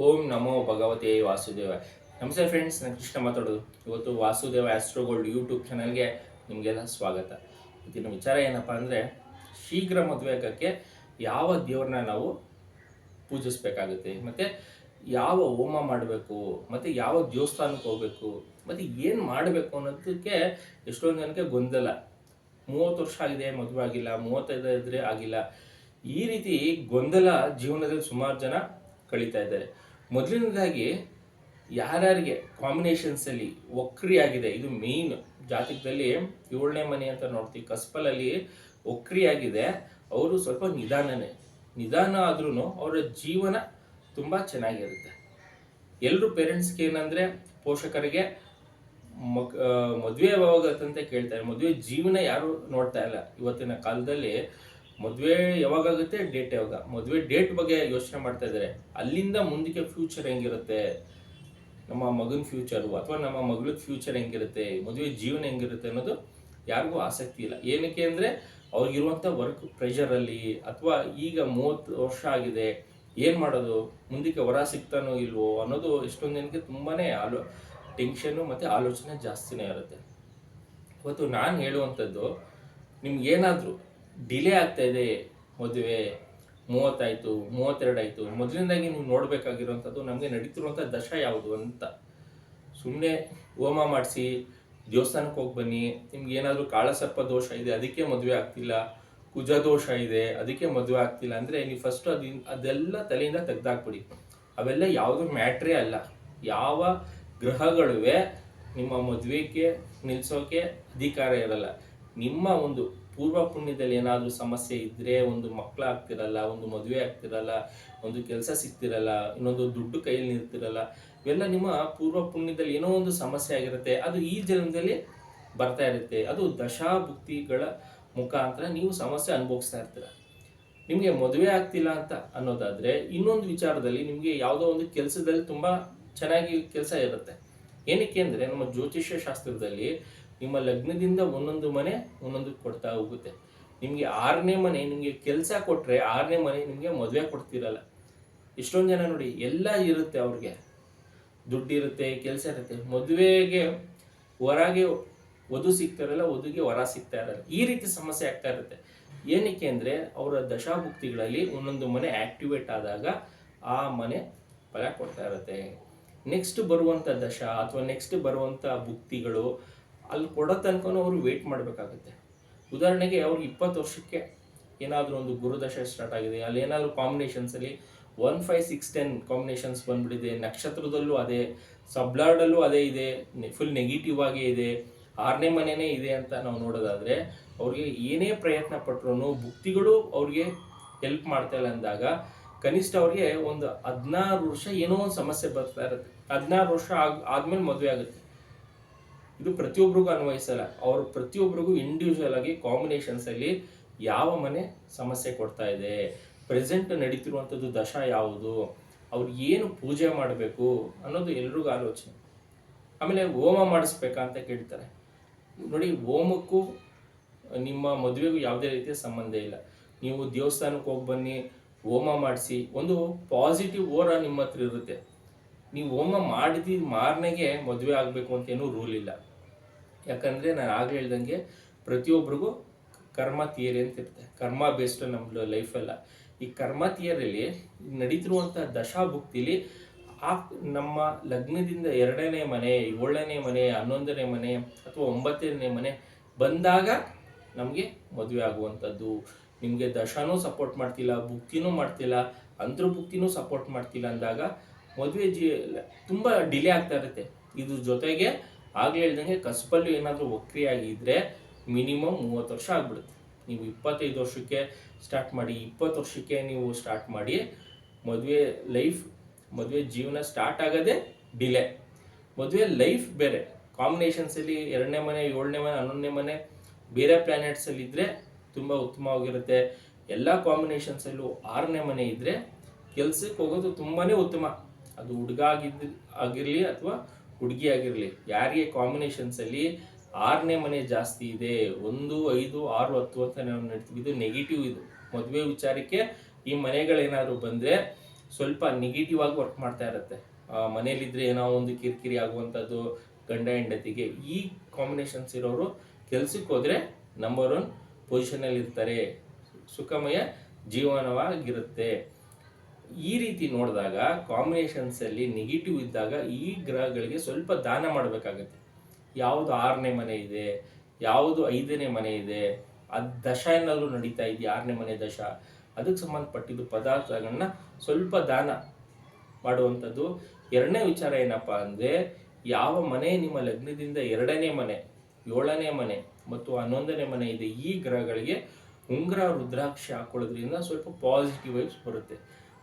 ಓಂ ನಮೋ ಭಗವತೆ ವಾಸುದೇವ ನಮಸ್ತೆ ಫ್ರೆಂಡ್ಸ್ ನಾನು ಕೃಷ್ಣ ಮಾತಾಡೋದು. ಇವತ್ತು ವಾಸುದೇವ ಆಸ್ಟ್ರೋಗೋಲ್ಡ್ ಯೂಟ್ಯೂಬ್ ಚಾನಲ್ಗೆ ನಿಮಗೆಲ್ಲ ಸ್ವಾಗತ. ಇವತ್ತಿನ ವಿಚಾರ ಏನಪ್ಪ ಅಂದರೆ, ಶೀಘ್ರ ಮದುವೆ ಆಗೋಕ್ಕೆ ಯಾವ ದೇವ್ರನ್ನ ನಾವು ಪೂಜಿಸ್ಬೇಕಾಗುತ್ತೆ, ಮತ್ತು ಯಾವ ಹೋಮ ಮಾಡಬೇಕು, ಮತ್ತು ಯಾವ ದೇವಸ್ಥಾನಕ್ಕೆ ಹೋಗಬೇಕು, ಮತ್ತು ಏನು ಮಾಡಬೇಕು ಅನ್ನೋದಕ್ಕೆ ಎಷ್ಟೊಂದು ಜನಕ್ಕೆ ಗೊಂದಲ. ಮೂವತ್ತು ವರ್ಷ ಆಗಿದೆ, ಮದುವೆ ಆಗಿಲ್ಲ, ಮೂವತ್ತೈದು ಆಗಿಲ್ಲ. ಈ ರೀತಿ ಗೊಂದಲ ಜೀವನದಲ್ಲಿ ಸುಮಾರು ಜನ ಕಳೀತಾ ಇದ್ದಾರೆ ಮೊದಲನೇದಾಗಿ ಯಾರ್ಯಾರಿಗೆ ಕಾಂಬಿನೇಷನ್ಸಲ್ಲಿ ಒಕ್ರಿ ಆಗಿದೆ ಇದು ಮೇನ್ ಜಾತಕದಲ್ಲಿ ಏಳನೇ ಮನೆ ಅಂತ ನೋಡ್ತೀವಿ. ಕಸ್ಪಲಲ್ಲಿ ಒಕ್ರಿ ಆಗಿದೆ ಅವರು ಸ್ವಲ್ಪ ನಿಧಾನನೇ. ನಿಧಾನ ಆದ್ರೂ ಅವರ ಜೀವನ ತುಂಬ ಚೆನ್ನಾಗಿರುತ್ತೆ. ಎಲ್ಲರೂ ಪೇರೆಂಟ್ಸ್ಗೆ ಏನಂದರೆ ಪೋಷಕರಿಗೆ ಮಕ್ ಮದುವೆ ಯಾವಾಗತ್ತಂತ ಕೇಳ್ತಾರೆ. ಮದುವೆ ಜೀವನ ಯಾರು ನೋಡ್ತಾ ಇಲ್ಲ. ಇವತ್ತಿನ ಕಾಲದಲ್ಲಿ ಮದುವೆ ಯಾವಾಗಾಗುತ್ತೆ? ಡೇಟ್ ಯಾವಾಗ? ಮದುವೆ ಡೇಟ್ ಬಗ್ಗೆ ಯೋಚನೆ ಮಾಡ್ತಾ ಇದ್ದಾರೆ. ಅಲ್ಲಿಂದ ಮುಂದಕ್ಕೆ ಫ್ಯೂಚರ್ ಹೆಂಗಿರುತ್ತೆ? ನಮ್ಮ ಮಗನ ಫ್ಯೂಚರು ಅಥವಾ ನಮ್ಮ ಮಗಳ ಫ್ಯೂಚರ್ ಹೆಂಗಿರುತ್ತೆ? ಮದುವೆ ಜೀವನ ಹೆಂಗಿರುತ್ತೆ ಅನ್ನೋದು ಯಾರಿಗೂ ಆಸಕ್ತಿ ಇಲ್ಲ. ಏನಕ್ಕೆ ಅಂದರೆ ಅವ್ರಿಗಿರುವಂಥ ವರ್ಕ್ ಪ್ರೆಷರಲ್ಲಿ ಅಥವಾ ಈಗ ಮೂವತ್ತು ವರ್ಷ ಆಗಿದೆ. ಏನು ಮಾಡೋದು? ಮುಂದಕ್ಕೆ ವರ ಸಿಗ್ತಾನೋ ಇಲ್ವೋ ಅನ್ನೋದು ಎಷ್ಟೊಂದು ಜನಕ್ಕೆ ತುಂಬಾ ಆಲೋ ಟೆನ್ಷನ್ನು ಮತ್ತು ಆಲೋಚನೆ ಜಾಸ್ತಿನೇ ಇರುತ್ತೆ. ಇವತ್ತು ನಾನು ಹೇಳುವಂಥದ್ದು ನಿಮ್ಗೆ ಏನಾದರೂ ಡಿಲೇ ಆಗ್ತಾ ಇದೆ ಮದುವೆ, ಮೂವತ್ತಾಯಿತು ಮೂವತ್ತೆರಡು ಆಯಿತು ಮೊದಲಿಂದಾಗಿ ನೀವು ನೋಡಬೇಕಾಗಿರುವಂಥದ್ದು ನಮಗೆ ನಡೀತಿರುವಂಥ ದಶ ಯಾವುದು ಅಂತ. ಸುಮ್ಮನೆ ಹೋಮ ಮಾಡಿಸಿ, ದೇವಸ್ಥಾನಕ್ಕೆ ಹೋಗಿ ಬನ್ನಿ, ನಿಮ್ಗೆ ಏನಾದರೂ ಕಾಳಸರ್ಪ ದೋಷ ಇದೆ, ಅದಕ್ಕೆ ಮದುವೆ ಆಗ್ತಿಲ್ಲ, ಕುಜ ದೋಷ ಇದೆ, ಅದಕ್ಕೆ ಮದುವೆ ಆಗ್ತಿಲ್ಲ ಅಂದರೆ ನೀವು ಫಸ್ಟ್ ಅದಿನ್ ಅದೆಲ್ಲ ತಲೆಯಿಂದ ತೆಗ್ದಾಕ್ಬಿಡಿ. ಅವೆಲ್ಲ ಯಾವುದು ಮ್ಯಾಟ್ರೇ ಅಲ್ಲ. ಯಾವ ಗ್ರಹಗಳುವೆ ನಿಮ್ಮ ಮದುವೆಗೆ ನಿಲ್ಲಿಸೋಕೆ ಅಧಿಕಾರ ಇರಲ್ಲ. ನಿಮ್ಮ ಒಂದು ಪೂರ್ವ ಪುಣ್ಯದಲ್ಲಿ ಏನಾದರೂ ಸಮಸ್ಯೆ ಇದ್ದರೆ ಒಂದು ಮಕ್ಕಳು ಆಗ್ತಿರಲ್ಲ ಒಂದು ಮದುವೆ ಆಗ್ತಿರಲ್ಲ, ಒಂದು ಕೆಲಸ ಸಿಗ್ತಿರಲ್ಲ, ಇನ್ನೊಂದು ದುಡ್ಡು ಕೈಯಲ್ಲಿ ನಿಲ್ತಿರಲ್ಲ, ಇವೆಲ್ಲ ನಿಮ್ಮ ಪೂರ್ವ ಪುಣ್ಯದಲ್ಲಿ ಏನೋ ಒಂದು ಸಮಸ್ಯೆ ಆಗಿರುತ್ತೆ. ಅದು ಈ ಜನ್ಮದಲ್ಲಿ ಬರ್ತಾ ಇರುತ್ತೆ. ಅದು ದಶಾಭುಕ್ತಿಗಳ ಮುಖಾಂತರ ನೀವು ಸಮಸ್ಯೆ ಅನುಭವಿಸ್ತಾ ಇರ್ತೀರ. ನಿಮಗೆ ಮದುವೆ ಆಗ್ತಿಲ್ಲ ಅಂತ ಅನ್ನೋದಾದ್ರೆ ಇನ್ನೊಂದು ವಿಚಾರದಲ್ಲಿ ನಿಮಗೆ ಯಾವುದೋ ಒಂದು ಕೆಲಸದಲ್ಲಿ ತುಂಬ ಚೆನ್ನಾಗಿ ಕೆಲಸ ಇರುತ್ತೆ. ಏನಕ್ಕೆ ಅಂದರೆ ನಮ್ಮ ಜ್ಯೋತಿಷ್ಯ ಶಾಸ್ತ್ರದಲ್ಲಿ ನಿಮ್ಮ ಲಗ್ನದಿಂದ ಒಂದೊಂದು ಮನೆ ಒಂದೊಂದು ಕೊಡ್ತಾ ಹೋಗುತ್ತೆ. ನಿಮಗೆ ಆರನೇ ಮನೆ ನಿಮಗೆ ಕೆಲಸ ಕೊಟ್ಟರೆ ಆರನೇ ಮನೆ ನಿಮಗೆ ಮದುವೆ ಕೊಡ್ತಿರಲ್ಲ. ಎಷ್ಟೊಂದು ಜನ ನೋಡಿ ಎಲ್ಲ ಇರುತ್ತೆ ಅವ್ರಿಗೆ. ದುಡ್ಡು ಇರುತ್ತೆ, ಕೆಲಸ ಇರುತ್ತೆ. ಮದುವೆಗೆ ಹೊರಗೆ ವಧು ಸಿಗ್ತಾರಲ್ಲ, ವಧುಗೆ ವರ ಸಿಗ್ತಾ ಇರಲ್ಲ. ಈ ರೀತಿ ಸಮಸ್ಯೆ ಆಗ್ತಾ ಇರುತ್ತೆ. ಏನಕ್ಕೆ ಅಂದರೆ ಅವರ ದಶಾಭುಕ್ತಿಗಳಲ್ಲಿ ಒಂದೊಂದು ಮನೆ ಆಕ್ಟಿವೇಟ್ ಆದಾಗ ಆ ಮನೆ ಫಲ ಕೊಡ್ತಾ ಇರುತ್ತೆ. ನೆಕ್ಸ್ಟ್ ಬರುವಂಥ ದಶ ಅಥವಾ ನೆಕ್ಸ್ಟ್ ಬರುವಂಥ ಭುಕ್ತಿಗಳು ಅಲ್ಲಿ ಕೊಡೋ ತನಕ ಅವರು ವೇಟ್ ಮಾಡಬೇಕಾಗುತ್ತೆ. ಉದಾಹರಣೆಗೆ ಅವ್ರಿಗೆ ಇಪ್ಪತ್ತು ವರ್ಷಕ್ಕೆ ಏನಾದರೂ ಒಂದು ಗುರುದಶೆ ಸ್ಟಾರ್ಟ್ ಆಗಿದೆ, ಅಲ್ಲಿ ಏನಾದರೂ ಕಾಂಬಿನೇಷನ್ಸಲ್ಲಿ one five six ten combinations ಬಂದ್ಬಿಟ್ಟಿದೆ, ನಕ್ಷತ್ರದಲ್ಲೂ ಅದೇ, ಸಬ್ಲಾರ್ಡಲ್ಲೂ ಅದೇ ಇದೆ ಫುಲ್ ನೆಗೆಟಿವ್ ಆಗೇ ಇದೆ, ಆರನೇ ಮನೆನೇ ಇದೆ ಅಂತ ನಾವು ನೋಡೋದಾದರೆ, ಅವ್ರಿಗೆ ಏನೇ ಪ್ರಯತ್ನ ಪಟ್ಟರು ಭುಕ್ತಿಗಳು ಅವ್ರಿಗೆ ಹೆಲ್ಪ್ ಮಾಡ್ತಾ ಇಲ್ಲ ಅಂದಾಗ, ಕನಿಷ್ಠ ಅವ್ರಿಗೆ ಒಂದು ಹದಿನಾರು ವರ್ಷ ಏನೋ ಒಂದು ಸಮಸ್ಯೆ ಬರ್ತಾ ಇರುತ್ತೆ. ಹದಿನಾರು ವರ್ಷ ಆಗ, ಆದ್ಮೇಲೆ ಮದುವೆ ಆಗುತ್ತೆ. ಇದು ಪ್ರತಿಯೊಬ್ಬರಿಗೂ ಅನ್ವಯಿಸಲ್ಲ. ಅವರು ಪ್ರತಿಯೊಬ್ಬರಿಗೂ ಇಂಡಿವಿಜುವಲ್ ಆಗಿ ಕಾಂಬಿನೇಷನ್ಸ್ ಅಲ್ಲಿ ಯಾವ ಮನೆ ಸಮಸ್ಯೆ ಕೊಡ್ತಾ ಇದೆ ಪ್ರೆಸೆಂಟ್ ನಡೀತಿರುವಂಥದ್ದು ದಶ ಯಾವುದು, ಅವ್ರು ಏನು ಪೂಜೆ ಮಾಡಬೇಕು ಅನ್ನೋದು ಎಲ್ರಿಗೂ ಆಲೋಚನೆ. ಆಮೇಲೆ ಹೋಮ ಮಾಡಿಸ್ಬೇಕಾ ಅಂತ ಕೇಳ್ತಾರೆ. ನೋಡಿ, ಹೋಮಕ್ಕೂ ನಿಮ್ಮ ಮದುವೆಗೂ ಯಾವುದೇ ರೀತಿಯ ಸಂಬಂಧ ಇಲ್ಲ. ನೀವು ದೇವಸ್ಥಾನಕ್ಕೆ ಹೋಗಿ ಬನ್ನಿ, ಹೋಮ ಮಾಡಿಸಿ, ಒಂದು ಪಾಸಿಟಿವ್ ಓರ ನಿಮ್ಮ ಹತ್ರ ಇರುತ್ತೆ. ನೀವು ಹೋಮ ಮಾಡಿದ ಮಾರನೆಗೆ ಮದುವೆ ಆಗಬೇಕು ಅಂತ ಏನು ರೂಲ್ ಇಲ್ಲ. ಯಾಕಂದರೆ ನಾನು ಆಗಲೇ ಹೇಳ್ದಂಗೆ ಪ್ರತಿಯೊಬ್ಬರಿಗೂ ಕರ್ಮ ಥಿಯರಿ ಅಂತ ಇರುತ್ತೆ. ಕರ್ಮ ಬೇಸ್ಡ್ ನಮ್ಮ ಲೈಫೆಲ್ಲ ಈ ಕರ್ಮ ಥಿಯರಿಯಲ್ಲಿ ನಡೀತಿರುವಂಥ ದಶಾಭುಕ್ತಿಲಿ ಆ ನಮ್ಮ ಲಗ್ನದಿಂದ ಎರಡನೇ ಮನೆ, ಏಳನೇ ಮನೆ, ಹನ್ನೊಂದನೇ ಮನೆ ಅಥವಾ ಒಂಬತ್ತನೇ ಮನೆ ಬಂದಾಗ ನಮಗೆ ಮದುವೆ ಆಗುವಂಥದ್ದು. ನಿಮಗೆ ದಶಾನೂ ಸಪೋರ್ಟ್ ಮಾಡ್ತಿಲ್ಲ, ಭುಕ್ತಿನೂ ಮಾಡ್ತಿಲ್ಲ, ಅಂತರ್ಭುಕ್ತಿನೂ ಸಪೋರ್ಟ್ ಮಾಡ್ತಿಲ್ಲ ಅಂದಾಗ ಮದುವೆ ಜಿ, ತುಂಬ ಡಿಲೇ ಆಗ್ತಾ ಇರುತ್ತೆ. ಇದ್ರ ಜೊತೆಗೆ ಆಗಲೇ ಹೇಳ್ದಂಗೆ ಕಸಬಲ್ಲಿ ಏನಾದರೂ ವಕ್ರಿಯಾಗಿದ್ದರೆ ಮಿನಿಮಮ್ ಮೂವತ್ತು ವರ್ಷ ಆಗ್ಬಿಡುತ್ತೆ. ನೀವು ಇಪ್ಪತ್ತೈದು ವರ್ಷಕ್ಕೆ ಸ್ಟಾರ್ಟ್ ಮಾಡಿ, ಇಪ್ಪತ್ತು ವರ್ಷಕ್ಕೆ ನೀವು ಸ್ಟಾರ್ಟ್ ಮಾಡಿ ಮದುವೆ ಲೈಫ್ ಮದುವೆ ಜೀವನ ಸ್ಟಾರ್ಟ್ ಆಗೋದೇ ಡಿಲೇ ಮದುವೆ ಲೈಫ್ ಬೇರೆ. ಕಾಂಬಿನೇಷನ್ಸಲ್ಲಿ ಎರಡನೇ ಮನೆ, ಏಳನೇ ಮನೆ, ಹನ್ನೊಂದನೇ ಮನೆ, ಬೇರೆ ಪ್ಲ್ಯಾನೆಟ್ಸಲ್ಲಿ ಇದ್ದರೆ ತುಂಬ ಉತ್ತಮವಾಗಿರುತ್ತೆ. ಎಲ್ಲ ಕಾಂಬಿನೇಷನ್ಸಲ್ಲೂ ಆರನೇ ಮನೆ ಇದ್ದರೆ ಕೆಲ್ಸಕ್ಕೆ ಹೋಗೋದು ತುಂಬಾ ಉತ್ತಮ. ಅದು ಹುಡುಗ ಆಗಿದ್ದು, ಆಗಿರಲಿ ಅಥವಾ ಹುಡುಗಿ ಆಗಿರಲಿ, ಯಾರಿಗೆ ಕಾಂಬಿನೇಷನ್ಸಲ್ಲಿ ಆರನೇ ಮನೆ ಜಾಸ್ತಿ ಇದೆ, ಒಂದು, ಐದು, ಆರು, ಹತ್ತು ಅಂತ ನಾವು ನಡ್ತೀವಿ. ಇದು ನೆಗೆಟಿವ್ ಇದು. ಮದುವೆ ವಿಚಾರಕ್ಕೆ ಈ ಮನೆಗಳೇನಾದ್ರು ಬಂದರೆ ಸ್ವಲ್ಪ ನೆಗೆಟಿವ್ ಆಗಿ ವರ್ಕ್ ಮಾಡ್ತಾ ಇರುತ್ತೆ. ಮನೇಲಿದ್ರೆ ಏನೋ ಒಂದು ಕಿರಿಕಿರಿ ಆಗುವಂಥದ್ದು, ಗಂಡ, ಹೆಂಡತಿಗೆ ಈ ಕಾಂಬಿನೇಷನ್ಸ್ ಇರೋರು ಕೆಲ್ಸಕ್ಕೆ ಹೋದರೆ ನಂಬರ್ ಒನ್ ಪೊಸಿಷನಲ್ಲಿ ಇರ್ತಾರೆ ಸುಖಮಯ ಜೀವನವಾಗಿರುತ್ತೆ. ಈ ರೀತಿ ನೋಡಿದಾಗ ಕಾಂಬಿನೇಷನ್ಸ್ ಅಲ್ಲಿ ನೆಗೆಟಿವ್ ಇದ್ದಾಗ ಈ ಗ್ರಹಗಳಿಗೆ ಸ್ವಲ್ಪ ದಾನ ಮಾಡಬೇಕಾಗತ್ತೆ. ಯಾವುದು ಆರನೇ ಮನೆ ಇದೆ, ಯಾವುದು ಐದನೇ ಮನೆ ಇದೆ ಅದು ದಶ ಏನಾದ್ರು ನಡೀತಾ ಇದೆಯಾ ಆರನೇ ಮನೆ ದಶ. ಅದಕ್ಕೆ ಸಂಬಂಧಪಟ್ಟಿದ್ದು ಪದಾರ್ಥಗಳನ್ನ ಸ್ವಲ್ಪ ದಾನ ಮಾಡುವಂಥದ್ದು. ಎರಡನೇ ವಿಚಾರ ಏನಪ್ಪ ಅಂದರೆ, ಯಾವ ಮನೆ ನಿಮ್ಮ ಲಗ್ನದಿಂದ ಎರಡನೇ ಮನೆ, ಏಳನೇ ಮನೆ ಮತ್ತು ಹನ್ನೊಂದನೇ ಮನೆ ಇದೆ, ಈ ಗ್ರಹಗಳಿಗೆ ಉಂಗ್ರ ರುದ್ರಾಕ್ಷಿ ಹಾಕೊಳ್ಳೋದ್ರಿಂದ ಸ್ವಲ್ಪ ಪಾಸಿಟಿವ್ ವೈಬ್ಸ್ ಬರುತ್ತೆ.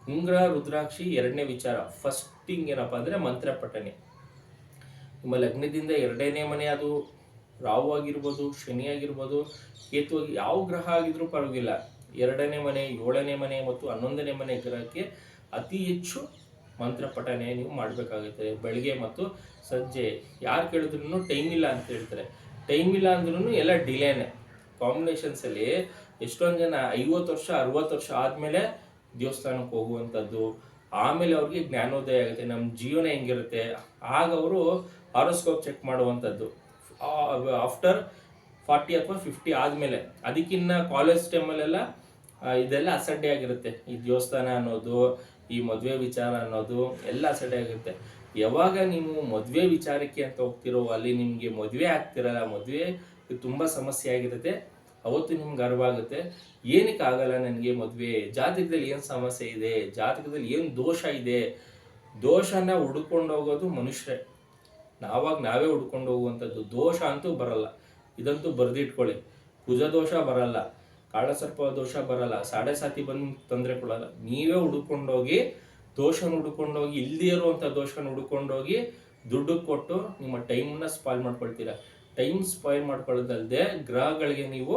ಉಂಗ್ರ, ರುದ್ರಾಕ್ಷಿ, ಎರಡನೇ ವಿಚಾರ. ಫಸ್ಟ್ ಥಿಂಗ್ ಏನಪ್ಪ ಅಂದರೆ ಮಂತ್ರ ಪಠನೆ. ನಿಮ್ಮ ಲಗ್ನದಿಂದ ಎರಡನೇ ಮನೆ ಅದು ರಾಹು ಆಗಿರ್ಬೋದು, ಶನಿ ಆಗಿರ್ಬೋದು, ಕೇತು ಯಾವ ಗ್ರಹ ಆಗಿದ್ರೂ ಪರವಾಗಿಲ್ಲ. ಎರಡನೇ ಮನೆ, ಏಳನೇ ಮನೆ ಮತ್ತು ಹನ್ನೊಂದನೇ ಮನೆ ಗ್ರಹಕ್ಕೆ ಅತಿ ಹೆಚ್ಚು ಮಂತ್ರ ಪಠನೆ ನೀವು ಮಾಡಬೇಕಾಗುತ್ತೆ. ಬೆಳಿಗ್ಗೆ ಮತ್ತು ಸಂಜೆ. ಯಾರು ಕೇಳಿದ್ರು ಟೈಮ್ ಇಲ್ಲ ಅಂತ ಹೇಳ್ತಾರೆ. ಟೈಮ್ ಇಲ್ಲ ಅಂದ್ರೂ ಎಲ್ಲ ಡಿಲೇನೆ ಕಾಂಬಿನೇಷನ್ಸಲ್ಲಿ ಎಷ್ಟೊಂದು ಜನ ಐವತ್ತು ವರ್ಷ, ಅರವತ್ತು ವರ್ಷ ಆದಮೇಲೆ ದೇವಸ್ಥಾನಕ್ಕೆ ಹೋಗುವಂಥದ್ದು, ಆಮೇಲೆ ಅವ್ರಿಗೆ ಜ್ಞಾನೋದಯ ಆಗುತ್ತೆ, ನಮ್ಮ ಜೀವನ ಹೆಂಗಿರುತ್ತೆ, ಆಗ ಅವರು ಹಾರೋಸ್ಕೋಪ್ ಚೆಕ್ ಮಾಡುವಂಥದ್ದು. ಆಫ್ಟರ್ ಫಾರ್ಟಿ ಅಥವಾ ಫಿಫ್ಟಿ ಆದಮೇಲೆ, ಅದಕ್ಕಿನ್ನ ಕಾಲೇಜ್ ಟೈಮಲ್ಲೆಲ್ಲ ಇದೆಲ್ಲ ಅಸಡ್ಡೆ ಆಗಿರುತ್ತೆ. ಈ ದೇವಸ್ಥಾನ ಅನ್ನೋದು, ಈ ಮದುವೆ ವಿಚಾರ ಅನ್ನೋದು ಎಲ್ಲ ಅಸಡ್ಡೆ ಆಗಿರುತ್ತೆ. ಯಾವಾಗ ನೀವು ಮದುವೆ ವಿಚಾರಕ್ಕೆ ಅಂತ ಹೋಗ್ತಿರೋ ಅಲ್ಲಿ ನಿಮಗೆ ಮದುವೆ ಆಗ್ತಿರಲ್ಲ ಮದುವೆ ತುಂಬ ಸಮಸ್ಯೆ ಆಗಿರುತ್ತೆ. ಅವತ್ತು ನಿಮ್ಗೆ ಅರಿವಾಗುತ್ತೆ ಏನಕ್ಕೆ ಆಗಲ್ಲ ನನಗೆ ಮದುವೆ? ಜಾತಕದಲ್ಲಿ ಏನು ಸಮಸ್ಯೆ ಇದೆ? ಜಾತಕದಲ್ಲಿ ಏನು ದೋಷ ಇದೆ? ದೋಷನ ಹುಡ್ಕೊಂಡು ಹೋಗೋದು ಮನುಷ್ಯರೇ. ನಾವಾಗ ನಾವೇ ಹುಡ್ಕೊಂಡು ಹೋಗುವಂಥದ್ದು. ದೋಷ ಅಂತೂ ಬರಲ್ಲ. ಇದಂತೂ ಬರೆದಿಟ್ಕೊಳ್ಳಿ. ಕುಜ ದೋಷ ಬರಲ್ಲ. ಕಾಳಸರ್ಪ ದೋಷ ಬರಲ್ಲ. ಸಾಡೆ ಸಾತಿ ಬಂದು ತೊಂದರೆ ಕೊಡಲ್ಲ. ನೀವೇ ಹುಡ್ಕೊಂಡೋಗಿ ದೋಷನ ಹುಡ್ಕೊಂಡೋಗಿ ಇಲ್ಲದೇ ಇರುವಂಥ ದೋಷನ ಹುಡ್ಕೊಂಡೋಗಿ ದುಡ್ಡು ಕೊಟ್ಟು ನಿಮ್ಮ ಟೈಮನ್ನ ಸ್ಪಾಲ್ ಮಾಡ್ಕೊಳ್ತೀರಾ. ಟೈಮ್ ಸ್ಪೈರ್ ಮಾಡ್ಕೊಳ್ಳೋದಲ್ಲದೆ ಗ್ರಹಗಳಿಗೆ ನೀವು,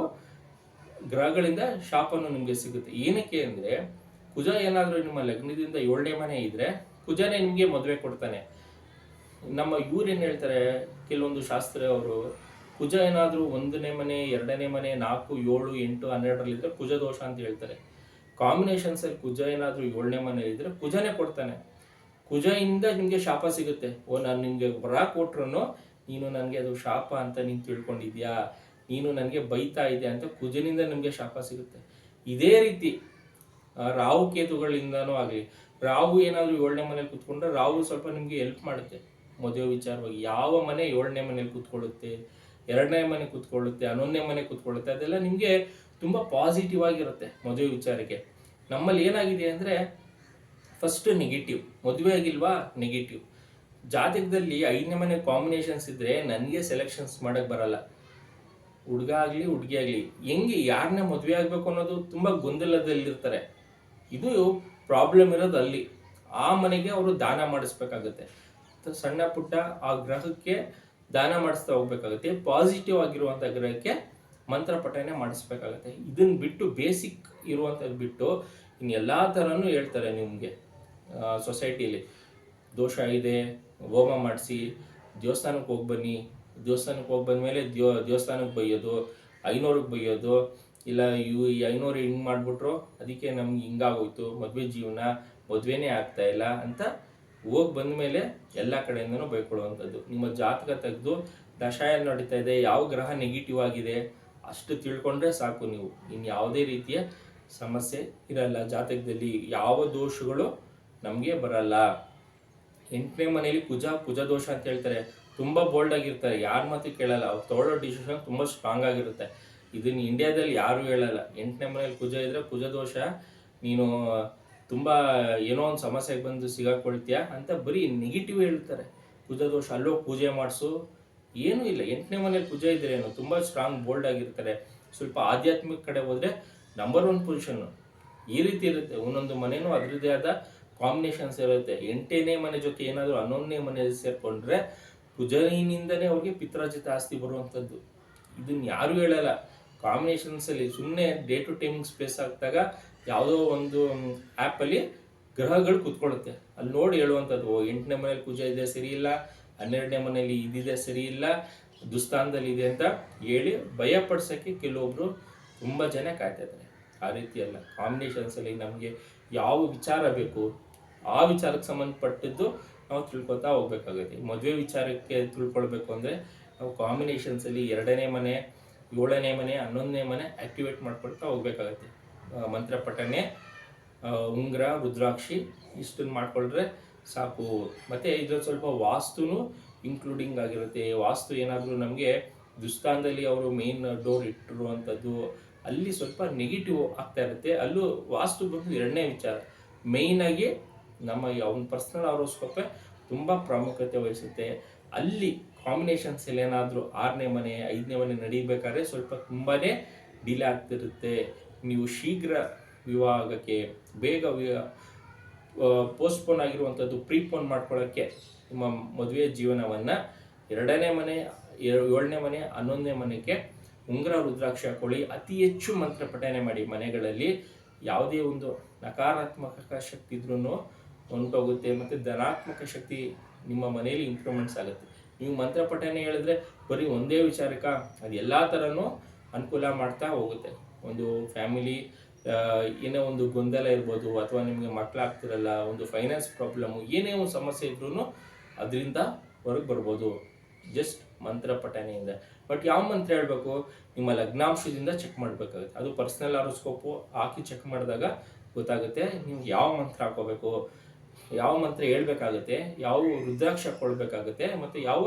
ಗ್ರಹಗಳಿಂದ ಶಾಪನ್ನು ನಿಮಗೆ ಸಿಗುತ್ತೆ. ಏನಕ್ಕೆ ಅಂದರೆ, ಕುಜ ಏನಾದರೂ ನಿಮ್ಮ ಲಗ್ನದಿಂದ ಏಳನೇ ಮನೆ ಇದ್ರೆ, ಕುಜನೇ ನಿಮಗೆ ಮದುವೆ ಕೊಡ್ತಾನೆ. ನಮ್ಮ ಇವ್ರು ಏನು ಹೇಳ್ತಾರೆ, ಕೆಲವೊಂದು ಶಾಸ್ತ್ರ ಅವರು, ಕುಜ ಏನಾದರೂ ಒಂದನೇ ಮನೆ, ಎರಡನೇ ಮನೆ, ನಾಲ್ಕು, ಏಳು, ಎಂಟು ಹನ್ನೆರಡರಲ್ಲಿದ್ದರೆ ಕುಜ ದೋಷ ಅಂತ ಹೇಳ್ತಾರೆ. ಕಾಂಬಿನೇಷನ್ಸಲ್ಲಿ ಕುಜ ಏನಾದರೂ ಏಳನೇ ಮನೆ ಇದ್ದರೆ ಕುಜನೇ ಕೊಡ್ತಾನೆ. ಕುಜಯಿಂದ ನಿಮಗೆ ಶಾಪ ಸಿಗುತ್ತೆ. ಓ, ನಾನು ನಿಮಗೆ ವರ ಕೊಟ್ರು ನೀನು ನನಗೆ ಅದು ಶಾಪ ಅಂತ ನೀನು ತಿಳ್ಕೊಂಡಿದ್ಯಾ? ನೀನು ನನಗೆ ಬೈತಾ ಇದೆ ಅಂತ ಕುಜನಿಂದ ನಿಮಗೆ ಶಾಪ ಸಿಗುತ್ತೆ. ಇದೇ ರೀತಿ ರಾಹು ಕೇತುಗಳಿಂದನೂ ಆಗಲಿ, ರಾಹು ಏನಾದರೂ ಏಳನೇ ಮನೇಲಿ ಕೂತ್ಕೊಂಡ್ರೆ ರಾಹು ಸ್ವಲ್ಪ ನಿಮಗೆ ಹೆಲ್ಪ್ ಮಾಡುತ್ತೆ. ಮದುವೆ ವಿಚಾರವಾಗಿ ಯಾವ ಮನೆ ಏಳನೇ ಮನೇಲಿ ಕುತ್ಕೊಳ್ಳುತ್ತೆ, ಎರಡನೇ ಮನೆ ಕೂತ್ಕೊಳ್ಳುತ್ತೆ, ಹನ್ನೊಂದನೇ ಮನೆ ಕೂತ್ಕೊಳ್ಳುತ್ತೆ, ಅದೆಲ್ಲ ನಿಮಗೆ ತುಂಬ ಪಾಸಿಟಿವ್ ಆಗಿರುತ್ತೆ ಮದುವೆ ವಿಚಾರಕ್ಕೆ. ನಮ್ಮಲ್ಲಿ ಏನಾಗಿದೆ ಅಂದರೆ ಫಸ್ಟ್ ನೆಗೆಟಿವ್ ಮದುವೆ ಆಗಿಲ್ವಾ? ನೆಗೆಟಿವ್ ಜಾತಕದಲ್ಲಿ ಐದನೇ ಮನೆ ಕಾಂಬಿನೇಷನ್ಸ್ ಇದ್ರೆ ನನಗೆ ಸೆಲೆಕ್ಷನ್ಸ್ ಮಾಡಕ್ ಬರಲ್ಲ. ಹುಡುಗ ಆಗಲಿ, ಹುಡುಗಿ ಆಗಲಿ, ಹೆಂಗೆ ಯಾರನ್ನ ಮದುವೆ ಆಗಬೇಕು ಅನ್ನೋದು ತುಂಬ ಗೊಂದಲದಲ್ಲಿರ್ತಾರೆ. ಇದು ಪ್ರಾಬ್ಲಮ್ ಇರೋದು ಅಲ್ಲಿ. ಆ ಮನೆಗೆ ಅವರು ದಾನ ಮಾಡಿಸ್ಬೇಕಾಗತ್ತೆ. ಸಣ್ಣ ಪುಟ್ಟ ಆ ಗ್ರಹಕ್ಕೆ ದಾನ ಮಾಡಿಸ್ತಾ ಹೋಗ್ಬೇಕಾಗತ್ತೆ. ಪಾಸಿಟಿವ್ ಆಗಿರುವಂಥ ಗ್ರಹಕ್ಕೆ ಮಂತ್ರ ಪಠನೆ ಮಾಡಿಸ್ಬೇಕಾಗತ್ತೆ. ಇದನ್ನ ಬಿಟ್ಟು ಬೇಸಿಕ್ ಇರುವಂಥದ್ದು ಬಿಟ್ಟು ಇನ್ನು ಎಲ್ಲ ಥರನೂ ಹೇಳ್ತಾರೆ ನಿಮಗೆ ಸೊಸೈಟಿಲಿ ದೋಷ ಇದೆ ಹೋಮ ಮಾಡಿಸಿ, ದೇವಸ್ಥಾನಕ್ಕೆ ಹೋಗಿ ಬನ್ನಿ. ದೇವಸ್ಥಾನಕ್ಕೆ ಹೋಗಿ ಬಂದಮೇಲೆ ದೇವ, ದೇವಸ್ಥಾನಕ್ಕೆ ಬೈಯೋದು ಐನೂರಿಗೆ ಬೈಯೋದು, ಇಲ್ಲ ಇವು ಈ ಐನೂರು ಹಿಂಗೆ ಮಾಡಿಬಿಟ್ರು, ಅದಕ್ಕೆ ನಮ್ಗೆ ಹಿಂಗಾಗೋಯ್ತು. ಮದುವೆ ಜೀವನ, ಮದುವೆನೇ ಆಗ್ತಾ ಇಲ್ಲ ಅಂತ ಹೋಗಿ ಬಂದಮೇಲೆ ಎಲ್ಲ ಕಡೆಯಿಂದನೂ ಬೈಕೊಳ್ಳುವಂಥದ್ದು. ನಿಮ್ಮ ಜಾತಕ ತೆಗೆದು ದಶಾಯ ನಡೀತಾ ಇದೆ, ಯಾವ ಗ್ರಹ ನೆಗೆಟಿವ್ ಆಗಿದೆ ಅಷ್ಟು ತಿಳ್ಕೊಂಡ್ರೆ ಸಾಕು ನೀವು. ಇನ್ನು ಯಾವುದೇ ರೀತಿಯ ಸಮಸ್ಯೆ ಇರಲ್ಲ ಜಾತಕದಲ್ಲಿ. ಯಾವ ದೋಷಗಳು ನಮಗೆ ಬರಲ್ಲ. ಎಂಟನೇ ಮನೆಯಲ್ಲಿ ಕುಜ ಕುಜ ದೋಷ ಅಂತ ಹೇಳ್ತಾರೆ. ತುಂಬ ಬೋಲ್ಡ್ ಆಗಿರ್ತಾರೆ. ಯಾರ ಮಾತು ಕೇಳಲ್ಲ. ಅವ್ರು ತೊಗೊಳ್ಳೋ ಡಿಸಿಷನ್ ತುಂಬ ಸ್ಟ್ರಾಂಗ್ ಆಗಿರುತ್ತೆ. ಇದನ್ನ ಇಂಡಿಯಾದಲ್ಲಿ ಯಾರು ಹೇಳಲ್ಲ. ಎಂಟನೇ ಮನೇಲಿ ಕುಜ ಇದ್ರೆ ಕುಜ ದೋಷ. ನೀನು, ತುಂಬ ಏನೋ ಒಂದು ಸಮಸ್ಯೆಗೆ ಬಂದು ಸಿಗಾಕೊಳ್ತೀಯ ಅಂತ ಬರೀ ನೆಗೆಟಿವ್ ಹೇಳ್ತಾರೆ. ಕುಜ ದೋಷ, ಅಲ್ಲೋ ಪೂಜೆ ಮಾಡಿಸು. ಏನೂ ಇಲ್ಲ. ಎಂಟನೇ ಮನೇಲಿ ಕುಜ ಇದ್ರೆ ಏನು? ತುಂಬ ಸ್ಟ್ರಾಂಗ್ ಬೋಲ್ಡ್ ಆಗಿರ್ತಾರೆ. ಸ್ವಲ್ಪ ಆಧ್ಯಾತ್ಮಿಕ ಕಡೆ ಹೋದ್ರೆ ನಂಬರ್ ಒನ್ ಪೊಸಿಷನ್ನು ಈ ರೀತಿ ಇರುತ್ತೆ. ಒಂದೊಂದು ಮನೆಯೂ ಅದರದ್ದೇ ಆದ ಕಾಂಬಿನೇಷನ್ಸ್ ಇರುತ್ತೆ. ಎಂಟನೇ ಮನೆ ಜೊತೆ ಏನಾದರೂ ಹನ್ನೊಂದನೇ ಮನೆ ಸೇರಿಕೊಂಡ್ರೆ ಕುಜನಿಂದನೇ ಅವ್ರಿಗೆ ಪಿತ್ರಾಜಿತ ಆಸ್ತಿ ಬರುವಂಥದ್ದು. ಇದನ್ನ ಯಾರು ಹೇಳಲ್ಲ. ಕಾಂಬಿನೇಷನ್ಸ್ ಅಲ್ಲಿ ಸುಮ್ಮನೆ ಡೇ ಟು ಟೈಮಿಂಗ್ ಸ್ಪೇಸ್ ಆಗ್ದಾಗ ಯಾವುದೋ ಒಂದು ಆ್ಯಪಲ್ಲಿ ಗ್ರಹಗಳು ಕೂತ್ಕೊಳ್ಳುತ್ತೆ. ಅಲ್ಲಿ ನೋಡಿ ಹೇಳುವಂಥದ್ದು ಎಂಟನೇ ಮನೇಲಿ ಕುಜ ಇದೆ, ಸರಿ ಇಲ್ಲ. ಹನ್ನೆರಡನೇ ಮನೆಯಲ್ಲಿ ಇದಿದೆ, ಸರಿ ಇಲ್ಲ. ದುಸ್ಥಾನದಲ್ಲಿ ಇದೆ ಅಂತ ಹೇಳಿ ಭಯಪಡ್ಸೋಕ್ಕೆ ಕೆಲವೊಬ್ರು ತುಂಬ ಜನ ಕಾಯ್ತಾ ಇದ್ದಾರೆ. ಆ ರೀತಿ ಅಲ್ಲ. ಕಾಂಬಿನೇಷನ್ಸಲ್ಲಿ ನಮಗೆ ಯಾವ ವಿಚಾರ ಬೇಕು? ಆ ವಿಚಾರಕ್ಕೆ ಸಂಬಂಧಪಟ್ಟಿದ್ದು ನಾವು ತಿಳ್ಕೊತಾ ಹೋಗ್ಬೇಕಾಗುತ್ತೆ. ಮದುವೆ ವಿಚಾರಕ್ಕೆ ತಿಳ್ಕೊಳ್ಬೇಕು ಅಂದರೆ ನಾವು ಕಾಂಬಿನೇಷನ್ಸಲ್ಲಿ ಎರಡನೇ ಮನೆ, ಏಳನೇ ಮನೆ, ಹನ್ನೊಂದನೇ ಮನೆ ಆಕ್ಟಿವೇಟ್ ಮಾಡ್ಕೊಳ್ತಾ ಹೋಗ್ಬೇಕಾಗತ್ತೆ. ಮಂತ್ರ ಪಠನೆ ಉಂಗುರ, ರುದ್ರಾಕ್ಷಿ ಇಷ್ಟನ್ನು ಮಾಡಿಕೊಂಡ್ರೆ ಸಾಕು. ಮತ್ತು ಇದ್ರಲ್ಲಿ ಸ್ವಲ್ಪ ವಾಸ್ತುನು ಇನ್ಕ್ಲೂಡಿಂಗ್ ಆಗಿರುತ್ತೆ. ವಾಸ್ತು ಏನಾದರೂ ನಮಗೆ ದುಸ್ತಾನದಲ್ಲಿ ಅವರು ಮೇನ್ ಡೋರ್ ಇಟ್ಟಿರುವಂಥದ್ದು ಅಲ್ಲಿ ಸ್ವಲ್ಪ ನೆಗೆಟಿವ್ ಆಗ್ತಾ ಇರುತ್ತೆ. ಅಲ್ಲೂ ವಾಸ್ತು ಬಂದು ಎರಡನೇ ವಿಚಾರ. ಮೇಯ್ನಾಗಿ ನಮ್ಮ ಈ ಅವನ ಪರ್ಸ್ನಲ್ ಆರೋಸ್ಕೋಪೆ ತುಂಬ ಪ್ರಾಮುಖ್ಯತೆ ವಹಿಸುತ್ತೆ. ಅಲ್ಲಿ ಕಾಂಬಿನೇಷನ್ಸ್ ಏನಾದರೂ ಆರನೇ ಮನೆ, ಐದನೇ ಮನೆ ನಡೀಬೇಕಾದ್ರೆ ಸ್ವಲ್ಪ ತುಂಬಾ ಡಿಲೇ ಆಗ್ತಿರುತ್ತೆ. ನೀವು ಶೀಘ್ರ ವಿವಾಹಕ್ಕೆ, ಬೇಗ ಪೋಸ್ಟ್ಪೋನ್ ಆಗಿರುವಂಥದ್ದು ಪ್ರೀಪೋನ್ ಮಾಡ್ಕೊಳ್ಳೋಕ್ಕೆ ನಿಮ್ಮ ಮದುವೆ ಜೀವನವನ್ನು ಎರಡನೇ ಮನೆ ಏಳ್- ಏಳನೇ ಮನೆ, ಹನ್ನೊಂದನೇ ಮನೆಗೆ ಉಂಗುರ ರುದ್ರಾಕ್ಷ ಹಾಕೊಳ್ಳಿ ಅತಿ ಹೆಚ್ಚು ಮಂತ್ರ ಪಠನೆ ಮಾಡಿ ಮನೆಗಳಲ್ಲಿ. ಯಾವುದೇ ಒಂದು ನಕಾರಾತ್ಮಕ ಶಕ್ತಿ ಇದ್ರೂ ಹೊಂಟೋಗುತ್ತೆ ಮತ್ತು ಧನಾತ್ಮಕ ಶಕ್ತಿ ನಿಮ್ಮ ಮನೆಯಲ್ಲಿ ಇಂಪ್ರೂವ್ಮೆಂಟ್ಸ್ ಆಗುತ್ತೆ. ನೀವು ಮಂತ್ರ ಪಠನೆ ಹೇಳಿದ್ರೆ ಬರೀ ಒಂದೇ ವಿಚಾರಕ್ಕ ಅದು ಎಲ್ಲ ಥರನೂ ಅನುಕೂಲ ಮಾಡ್ತಾ ಹೋಗುತ್ತೆ. ಒಂದು ಫ್ಯಾಮಿಲಿ ಏನೇ ಒಂದು ಗೊಂದಲ ಇರ್ಬೋದು ಅಥವಾ ನಿಮಗೆ ಮಕ್ಕಳಾಗ್ತಿರಲ್ಲ ಒಂದು ಫೈನಾನ್ಸ್ ಪ್ರಾಬ್ಲಮ್ಮು ಏನೇ ಒಂದು ಸಮಸ್ಯೆ ಇದ್ರೂ ಅದರಿಂದ ಹೊರಗೆ ಬರ್ಬೋದು. ಜಸ್ಟ್ ಮಂತ್ರ ಪಠನೆಯಿಂದ ಬಟ್ ಯಾವ ಮಂತ್ರ ಹೇಳಬೇಕು? ನಿಮ್ಮ ಲಗ್ನಾಂಶದಿಂದ ಚೆಕ್ ಮಾಡಬೇಕಾಗುತ್ತೆ. ಅದು ಪರ್ಸ್ನಲ್ ಆರೋಸ್ಕೋಪು ಹಾಕಿ ಚೆಕ್ ಮಾಡಿದಾಗ ಗೊತ್ತಾಗುತ್ತೆ ನೀವು ಯಾವ ಮಂತ್ರ ಹಾಕೋಬೇಕು ಯಾವ ಮಂತ್ರ ಹೇಳ್ಬೇಕಾಗುತ್ತೆ, ಯಾವ ರುದ್ರಾಕ್ಷ ಕೊಡಬೇಕಾಗುತ್ತೆ ಮತ್ತು ಯಾವ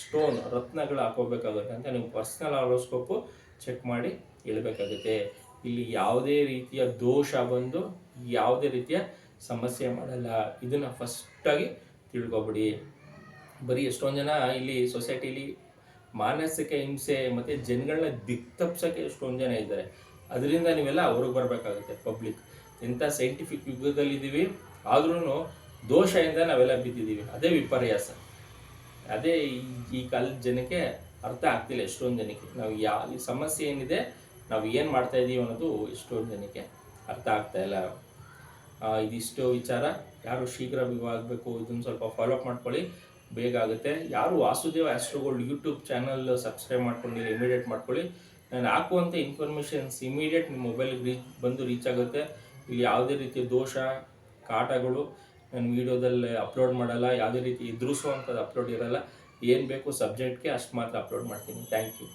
ಸ್ಟೋನ್ ರತ್ನಗಳು ಹಾಕೋಬೇಕಾಗುತ್ತೆ ಅಂತ ನೀವು ಪರ್ಸ್ನಲ್ ಆರೋಸ್ಕೋಪು ಚೆಕ್ ಮಾಡಿ ಹೇಳಬೇಕಾಗುತ್ತೆ. ಇಲ್ಲಿ ಯಾವುದೇ ರೀತಿಯ ದೋಷ ಬಂದು ಯಾವುದೇ ರೀತಿಯ ಸಮಸ್ಯೆ ಮಾಡಲ್ಲ. ಇದನ್ನು ಫಸ್ಟಾಗಿ ತಿಳ್ಕೊಬಿಡಿ. ಬರೀ ಎಷ್ಟೊಂದು ಜನ ಇಲ್ಲಿ ಸೊಸೈಟಿಲಿ ಮಾನಸಿಕ ಹಿಂಸೆ ಮತ್ತು ಜನಗಳನ್ನ ದಿಕ್ ತಪ್ಸೋಕ್ಕೆ ಎಷ್ಟೊಂದು ಜನ ಇದ್ದಾರೆ. ಅದರಿಂದ ನೀವೆಲ್ಲ ಹೊರಗೆ ಬರಬೇಕಾಗುತ್ತೆ ಪಬ್ಲಿಕ್ ಎಂಥ ಸೈಂಟಿಫಿಕ್ ಯುಗದಲ್ಲಿದ್ದೀವಿ ಆದ್ರೂ ದೋಷದಿಂದ ನಾವೆಲ್ಲ ಬಿದ್ದಿದ್ದೀವಿ. ಅದೇ ವಿಪರ್ಯಾಸ. ಅದೇ ಈ- ಕಾಲದ ಜನಕ್ಕೆ ಅರ್ಥ ಆಗ್ತಿಲ್ಲ ಎಷ್ಟೊಂದು ಜನಕ್ಕೆ. ನಾವು ಯಾ, ಈ ಸಮಸ್ಯೆ ಏನಿದೆ, ನಾವು ಏನು ಮಾಡ್ತಾ ಇದ್ದೀವಿ ಅನ್ನೋದು ಎಷ್ಟೊಂದು ಜನಕ್ಕೆ ಅರ್ಥ ಆಗ್ತಾ ಇಲ್ಲ. ಇದಿಷ್ಟು ವಿಚಾರ. ಯಾರು ಶೀಘ್ರ ಆಗಬೇಕು ಇದನ್ನು ಸ್ವಲ್ಪ ಫಾಲೋ ಅಪ್ ಮಾಡ್ಕೊಳ್ಳಿ. ಬೇಗ ಆಗುತ್ತೆ. ಯಾರು Vasudeva Astrogold YouTube channel subscribe ಮಾಡ್ಕೊಂಡಿಲ್ಲ ಇಮಿಡಿಯೇಟ್ ಮಾಡ್ಕೊಳ್ಳಿ. ನಾನು ಹಾಕುವಂಥ ಇನ್ಫಾರ್ಮೇಷನ್ಸ್ ಇಮಿಡಿಯೇಟ್ ನಿಮ್ಮ ಮೊಬೈಲ್ಗೆ ರೀಚ್ ಬಂದು ರೀಚ್ ಆಗುತ್ತೆ. ಇಲ್ಲಿ ಯಾವುದೇ ರೀತಿಯ ದೋಷ ಕಾಟಗಳು ನಾನು ವೀಡಿಯೋದಲ್ಲಿ ಅಪ್ಲೋಡ್ ಮಾಡಲ್ಲ, ಯಾವುದೇ ರೀತಿ ಎದುರಿಸುವಂಥದ್ದು ಅಪ್ಲೋಡ್ ಇರಲ್ಲ. ಏನು ಬೇಕು ಸಬ್ಜೆಕ್ಟ್ಗೆ ಅಷ್ಟು ಮಾತ್ರ ಅಪ್ಲೋಡ್ ಮಾಡ್ತೀನಿ. Thank you.